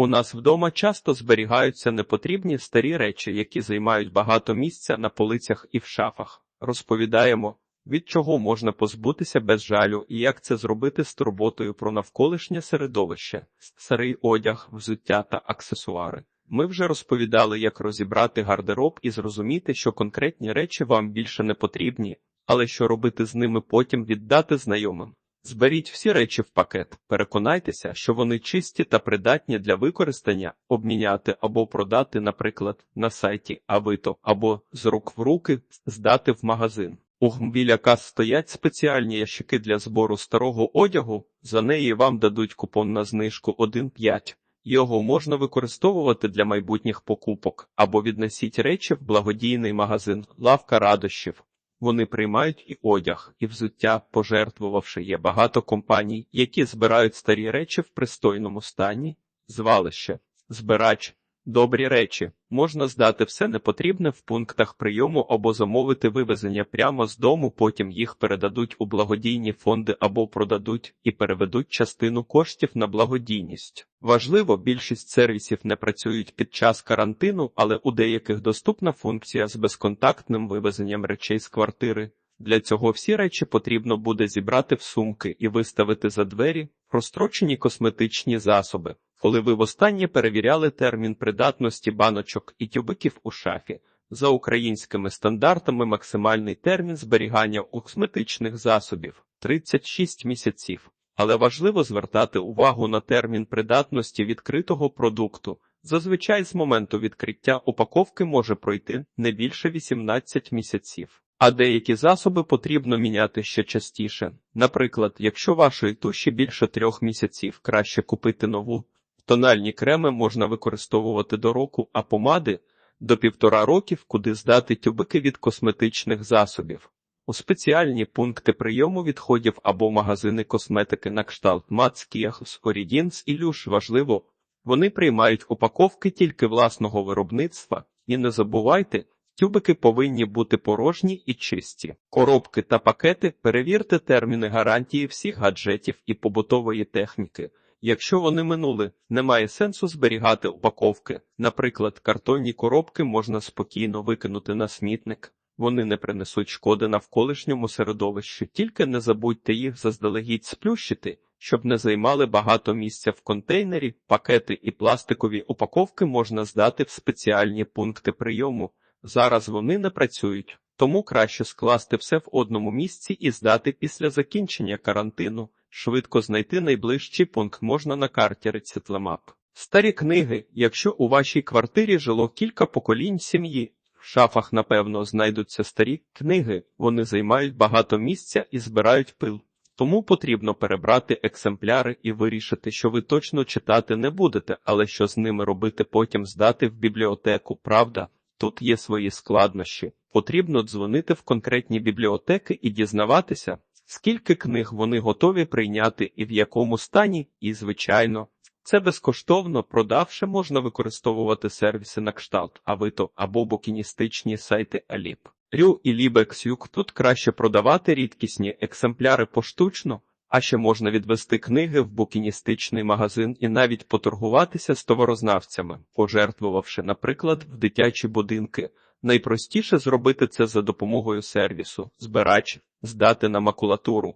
У нас вдома часто зберігаються непотрібні старі речі, які займають багато місця на полицях і в шафах. Розповідаємо, від чого можна позбутися без жалю і як це зробити з турботою про навколишнє середовище, старий одяг, взуття та аксесуари. Ми вже розповідали, як розібрати гардероб і зрозуміти, що конкретні речі вам більше не потрібні, але що робити з ними потім віддати знайомим. Зберіть всі речі в пакет, переконайтеся, що вони чисті та придатні для використання, обміняти або продати, наприклад, на сайті Авито, або з рук в руки здати в магазин. У біля стоять спеціальні ящики для збору старого одягу, за неї вам дадуть купон на знижку 1,5. Його можна використовувати для майбутніх покупок або віднесіть речі в благодійний магазин Лавка радощів. Вони приймають і одяг, і взуття, пожертвувавши. Є багато компаній, які збирають старі речі в пристойному стані, звалище, збирач, добрі речі. Можна здати все непотрібне в пунктах прийому або замовити вивезення прямо з дому, потім їх передадуть у благодійні фонди або продадуть і переведуть частину коштів на благодійність. Важливо, більшість сервісів не працюють під час карантину, але у деяких доступна функція з безконтактним вивезенням речей з квартири. Для цього всі речі потрібно буде зібрати в сумки і виставити за двері прострочені косметичні засоби. Коли ви востаннє перевіряли термін придатності баночок і тюбиків у шафі, за українськими стандартами максимальний термін зберігання у косметичних засобів 36 місяців. Але важливо звертати увагу на термін придатності відкритого продукту. Зазвичай з моменту відкриття упаковки може пройти не більше 18 місяців. А деякі засоби потрібно міняти ще частіше. Наприклад, якщо вашої туші більше трьох місяців, краще купити нову. Тональні креми можна використовувати до року, а помади до півтора років, куди здати тюбики від косметичних засобів. У спеціальні пункти прийому відходів або магазини косметики на кшталт Мацкіях, Орідінс і Люш важливо, вони приймають упаковки тільки власного виробництва, і не забувайте, тюбики повинні бути порожні і чисті. Коробки та пакети перевірте терміни гарантії всіх гаджетів і побутової техніки. Якщо вони минули, немає сенсу зберігати упаковки. Наприклад, картонні коробки можна спокійно викинути на смітник. Вони не принесуть шкоди навколишньому середовищу, тільки не забудьте їх заздалегідь сплющити, щоб не займали багато місця в контейнері, пакети і пластикові упаковки можна здати в спеціальні пункти прийому. Зараз вони не працюють, тому краще скласти все в одному місці і здати після закінчення карантину. Швидко знайти найближчий пункт можна на карті Рецитлемап. Старі книги, якщо у вашій квартирі жило кілька поколінь сім'ї, в шафах, напевно, знайдуться старі книги, вони займають багато місця і збирають пил. Тому потрібно перебрати екземпляри і вирішити, що ви точно читати не будете, але що з ними робити потім здати в бібліотеку, правда? Тут є свої складнощі. Потрібно дзвонити в конкретні бібліотеки і дізнаватися, скільки книг вони готові прийняти і в якому стані, і, звичайно, це безкоштовно продавши можна використовувати сервіси на кшталт Авито або букіністичні сайти Аліп. Рю і Лібексюк тут краще продавати рідкісні екземпляри поштучно, а ще можна відвести книги в букіністичний магазин і навіть поторгуватися з товарознавцями, пожертвувавши, наприклад, в дитячі будинки. Найпростіше зробити це за допомогою сервісу, збирач, здати на макулатуру.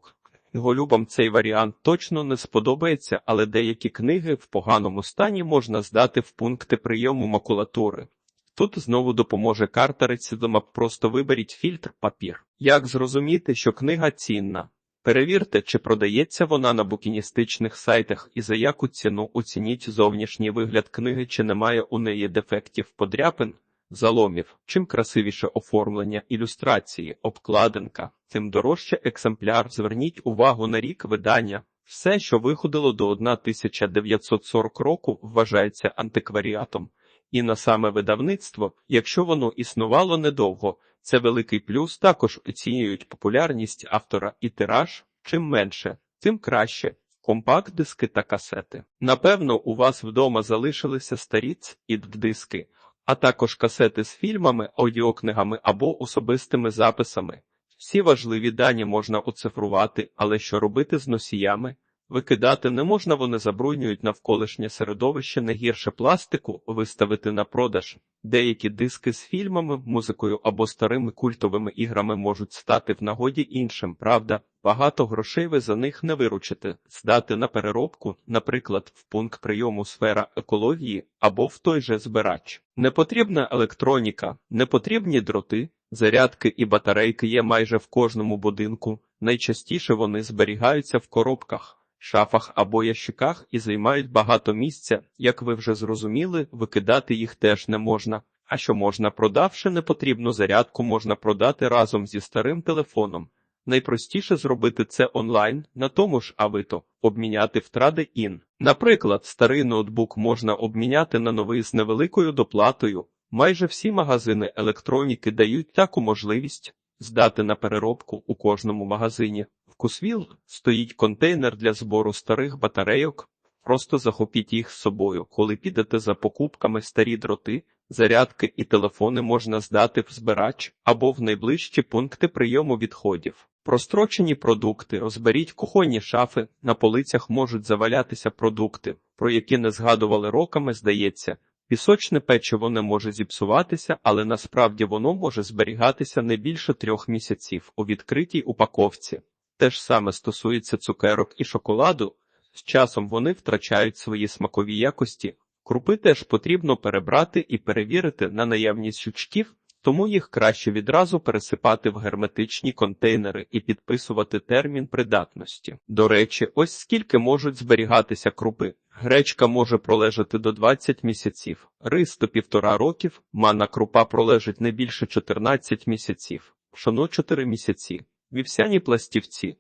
Голюбам цей варіант точно не сподобається, але деякі книги в поганому стані можна здати в пункти прийому макулатури. Тут знову допоможе карта Рецидома, просто виберіть фільтр папір. Як зрозуміти, що книга цінна? Перевірте, чи продається вона на букіністичних сайтах і за яку ціну оцініть зовнішній вигляд книги, чи немає у неї дефектів подряпин, заломів. Чим красивіше оформлення ілюстрації, обкладинка, тим дорожче екземпляр. Зверніть увагу на рік видання. Все, що виходило до 1940 року, вважається антикваріатом. І на саме видавництво, якщо воно існувало недовго, це великий плюс. Також оцінюють популярність автора і тираж. Чим менше, тим краще. Компакт-диски та касети. Напевно, у вас вдома залишилися старі і диски, а також касети з фільмами, аудіокнигами або особистими записами. Всі важливі дані можна оцифрувати, але що робити з носіями? Викидати не можна, вони забруднюють навколишнє середовище не гірше пластику, виставити на продаж. Деякі диски з фільмами, музикою або старими культовими іграми можуть стати в нагоді іншим. Правда, багато грошей ви за них не виручите. Здати на переробку, наприклад, в пункт прийому сфера екології або в той же збирач. Непотрібна електроніка, непотрібні дроти, зарядки і батарейки є майже в кожному будинку. Найчастіше вони зберігаються в коробках шафах або ящиках і займають багато місця, як ви вже зрозуміли, викидати їх теж не можна. А що можна, продавши непотрібну зарядку, можна продати разом зі старим телефоном. Найпростіше зробити це онлайн на тому ж Авито, обміняти в Trade-in. Наприклад, старий ноутбук можна обміняти на новий з невеликою доплатою. Майже всі магазини електроніки дають таку можливість здати на переробку у кожному магазині. Кусвіл стоїть контейнер для збору старих батарейок. Просто захопіть їх з собою. Коли підете за покупками старі дроти, зарядки і телефони можна здати в збирач або в найближчі пункти прийому відходів. Прострочені продукти, розберіть кухонні шафи, на полицях можуть завалятися продукти, про які не згадували роками, здається. Пісочне печиво не може зіпсуватися, але насправді воно може зберігатися не більше трьох місяців у відкритій упаковці. Те ж саме стосується цукерок і шоколаду. З часом вони втрачають свої смакові якості. Крупи теж потрібно перебрати і перевірити на наявність щучків, тому їх краще відразу пересипати в герметичні контейнери і підписувати термін придатності. До речі, ось скільки можуть зберігатися крупи. Гречка може пролежати до 20 місяців, рис до півтора років, манна крупа пролежить не більше 14 місяців, пшоно 4 місяці, вівсяні пластівці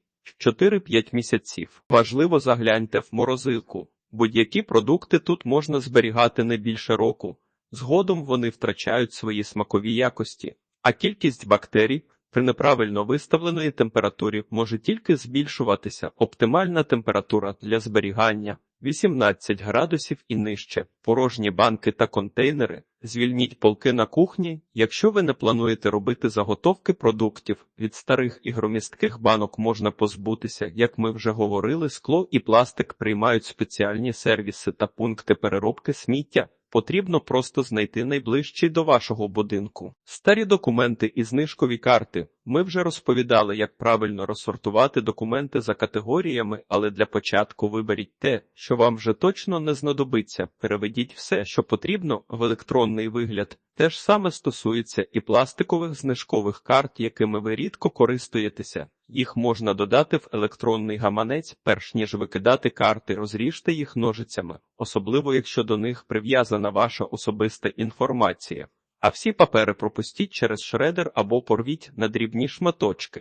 4-5 місяців. Важливо загляньте в морозилку. Будь-які продукти тут можна зберігати не більше року. Згодом вони втрачають свої смакові якості, а кількість бактерій при неправильно виставленої температурі може тільки збільшуватися. Оптимальна температура для зберігання 18 градусів і нижче. Порожні банки та контейнери. Звільніть полки на кухні, якщо ви не плануєте робити заготовки продуктів. Від старих і громістких банок можна позбутися, як ми вже говорили, скло і пластик приймають спеціальні сервіси та пункти переробки сміття. Потрібно просто знайти найближчий до вашого будинку. Старі документи і знижкові карти. Ми вже розповідали, як правильно розсортувати документи за категоріями, але для початку виберіть те, що вам вже точно не знадобиться. Переведіть все, що потрібно, в електронний вигляд. Те ж саме стосується і пластикових знижкових карт, якими ви рідко користуєтеся. Їх можна додати в електронний гаманець, перш ніж викидати карти, розріжте їх ножицями, особливо якщо до них прив'язана ваша особиста інформація. А всі папери пропустіть через шредер або порвіть на дрібні шматочки.